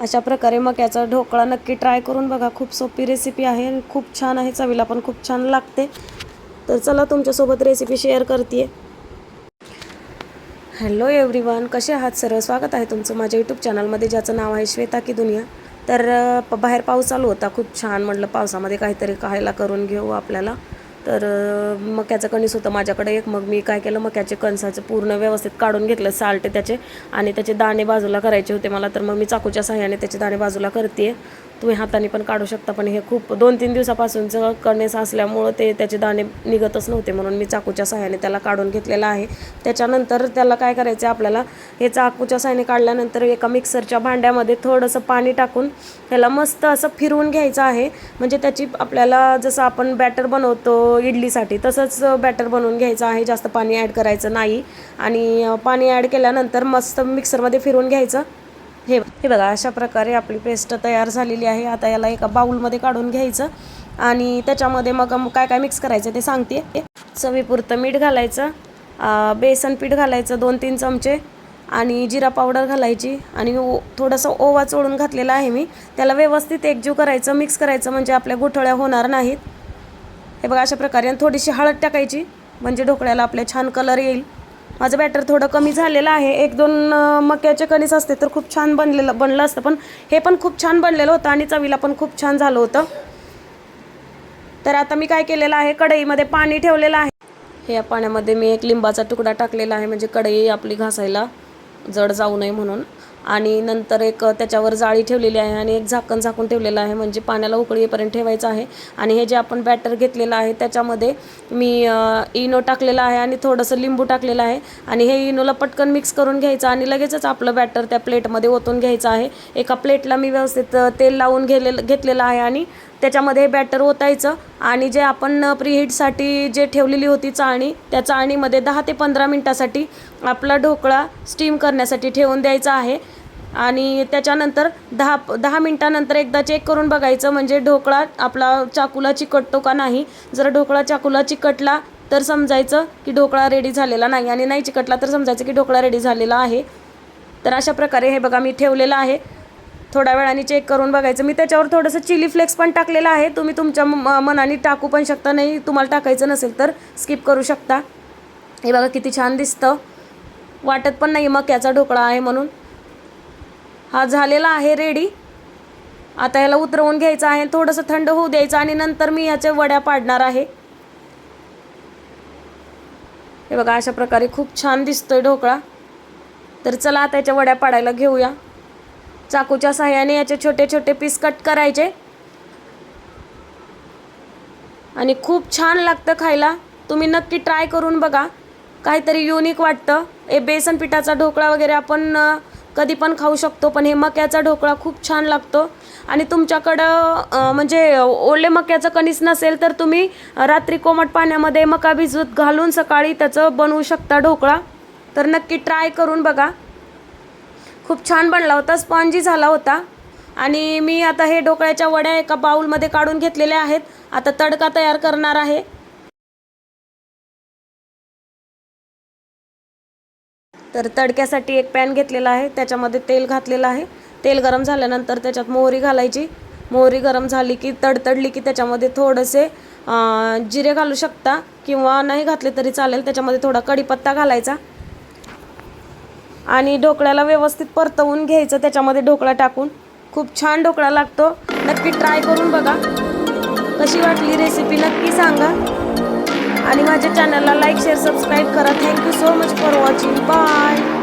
अशा प्रकारे मक्याचा ढोकळा नक्की ट्राय करून बघा. खूप सोपी रेसिपी आहे. खूप छान आहे चवीला पण खूप छान लागते. तर चला तुमच्यासोबत रेसिपी शेअर करते हॅलो एव्हरीवन कसे आहात? सर्व स्वागत आहे तुमचं माझ्या यूट्यूब चॅनलमध्ये ज्याचं नाव आहे श्वेता की दुनिया. तर प- बाहेर पाऊस चालू होता. खूप छान म्हटलं पावसामध्ये काहीतरी खायला करून घेऊ आपल्याला. तर मक्याचं कणीस होतं माझ्याकडे एक. मग मी काय केलं मक्याचे कणसाचं पूर्ण व्यवस्थित काढून घेतलं साल्ट त्याचे. आणि त्याचे दाणे बाजूला करायचे होते मला. तर मग मी चाकूच्या सहाय्याने त्याचे दाणे बाजूला करते तुम्ही हाताने पण काढू शकता पण हे खूप दोन तीन दिवसापासूनचं कणेस असल्यामुळं ते त्याचे दाणे निघतच नव्हते म्हणून मी चाकूच्या सहाय्याने त्याला काढून घेतलेलं आहे. त्याच्यानंतर त्याला काय करायचं आहे आपल्याला हे चाकूच्या सहाय्याने काढल्यानंतर एका मिक्सरच्या भांड्यामध्ये थोडंसं पाणी टाकून त्याला मस्त असं फिरवून घ्यायचं आहे. म्हणजे त्याची आपल्याला जसं आपण बॅटर बनवतो इडलीसाठी तसंच बॅटर बनवून घ्यायचं आहे. जास्त पाणी ॲड करायचं नाही. आणि पाणी ॲड केल्यानंतर मस्त मिक्सरमध्ये फिरवून घ्यायचं. हे हे बघा अशा प्रकारे आपली पेस्ट तयार झालेली आहे. आता याला एका बाउलमध्ये काढून घ्यायचं आणि त्याच्यामध्ये मग काय काय मिक्स करायचं ते सांगते. चवीपुरतं मीठ घालायचं बेसन पीठ घालायचं दोन तीन चमचे आणि जिरा पावडर घालायची. आणि ओ थोडंसं ओवा चोळून घातलेला आहे मी. त्याला व्यवस्थित एकजीव करायचं मिक्स करायचं म्हणजे आपल्या गुठळ्या होणार नाहीत. हे बघा अशा प्रकारे. आणि थोडीशी हळद टाकायची म्हणजे ढोकळ्याला आपले छान कलर येईल. माझं बॅटर थोडं कमी झालेलं आहे. एक दोन मक्याचे कणीस असते तर खूप छान बनलेलं बनलं असतं. पण हे पण खूप छान बनलेलं होतं आणि चवीला पण खूप छान झालं होतं. तर आता मी काय केलेलं आहे? कढईमध्ये पाणी ठेवलेलं आहे. हे या पाण्यामध्ये मी एक लिंबाचा तुकडा टाकलेला आहे. म्हणजे कढई आपली घासायला जड जाऊ नये म्हणून. आणि नंतर एक त्याच्यावर जाळी ठेवलेली आहे आणि एक झाकण झाकून ठेवलेलं आहे म्हणजे पाण्याला उकळीपर्यंत ठेवायचं आहे. आणि हे जे आपण बॅटर घेतलेलं आहे त्याच्यामध्ये मी इनो टाकलेलं आहे आणि थोडंसं लिंबू टाकलेलं आहे. आणि हे इनोला पटकन मिक्स करून घ्यायचं आणि लगेचच आपलं बॅटर त्या प्लेटमध्ये ओतून घ्यायचं आहे. एका प्लेटला मी व्यवस्थित तेल लावून घेलेलं घेतलेलं आहे आणि त्याच्यामध्ये बॅटर ओतायचं. आणि जे आपण प्रीहीटसाठी जे ठेवलेली होती चाळणी त्या चाळणीमध्ये दहा ते पंधरा मिनटासाठी आपला ढोकळा स्टीम करण्यासाठी ठेवून द्यायचा आहे. आणि त्याच्यानंतर दहा दहा मिनटानंतर एकदा चेक करून बघायचं म्हणजे ढोकळा आपला चाकूला चिकटतो का नाही? जर ढोकळा चाकूला चिकटला तर समजायचं की ढोकळा रेडी झालेला नाही आणि नाही चिकटला तर समजायचं की ढोकळा रेडी झालेला आहे. तर अशा प्रकारे हे बघा मी ठेवलेलं आहे. थोड्या वेळाने चेक करून बघायचं. मी त्याच्यावर थोडंसं चिली फ्लेक्स पण टाकलेलं आहे. तुम्ही तुमच्या म- मनाने टाकू पण शकता. नाही तुम्हाला टाकायचं नसेल तर स्किप करू शकता. हे बघा किती छान दिसतं. वाटत पण नाही मक्याचा ढोकळा आहे म्हणून. हा झालेला आहे रेडी आता ह्याला उतरवून घ्यायचं आहे थोडंसं थंड होऊ द्यायचं आणि नंतर मी ह्याच्या वड्या पाडणार आहे. हे बघा अशा प्रकारे खूप छान दिसतोय ढोकळा. तर चला आता याच्या वड्या पाडायला घेऊया. चाकूच्या सहाय्याने याचे छोटे छोटे पीस कट करायचे. आणि खूप छान लागतं खायला. तुम्ही नक्की ट्राय करून बघा. काहीतरी युनिक वाटतं. हे बेसन पिठाचा ढोकळा वगैरे आपण कधी पण खाऊ शकतो पण हे मक्याचा ढोकळा खूप छान लागतो. आणि तुमच्याकडं म्हणजे ओले मक्याचं कणीस नसेल तर तुम्ही रात्री कोमट पाण्यामध्ये मका भिजूत घालून सकाळी त्याचं बनवू शकता ढोकळा. तर नक्की ट्राय करून बघा. खूप छान बनला होता स्पॉन्जी झाला होता. आणि मी आता हे ढोकळ्याच्या वड्या एका बाऊलमध्ये काढून घेतलेल्या आहेत. आता तडका तयार करणार आहे. तर तडक्यासाठी एक पॅन घेतलेला आहे त्याच्यामध्ये तेल घातलेलं आहे. तेल गरम झाल्यानंतर त्याच्यात मोहरी घालायची. मोहरी गरम झाली की तडतडली की त्याच्यामध्ये थोडेसे जिरे घालू शकता किंवा नाही घातले तरी चालेल त्याच्यामध्ये थोडा कढीपत्ता घालायचा. आणि ढोकळ्याला व्यवस्थित परतवून घ्यायचं त्याच्यामध्ये ढोकळा टाकून. खूप छान ढोकळा लागतो. नक्की ट्राय करून बघा. कशी वाटली रेसिपी नक्की सांगा. आणि माझ्या चॅनलला लाईक शेअर सबस्क्राईब करा. Thank you so much for watching bye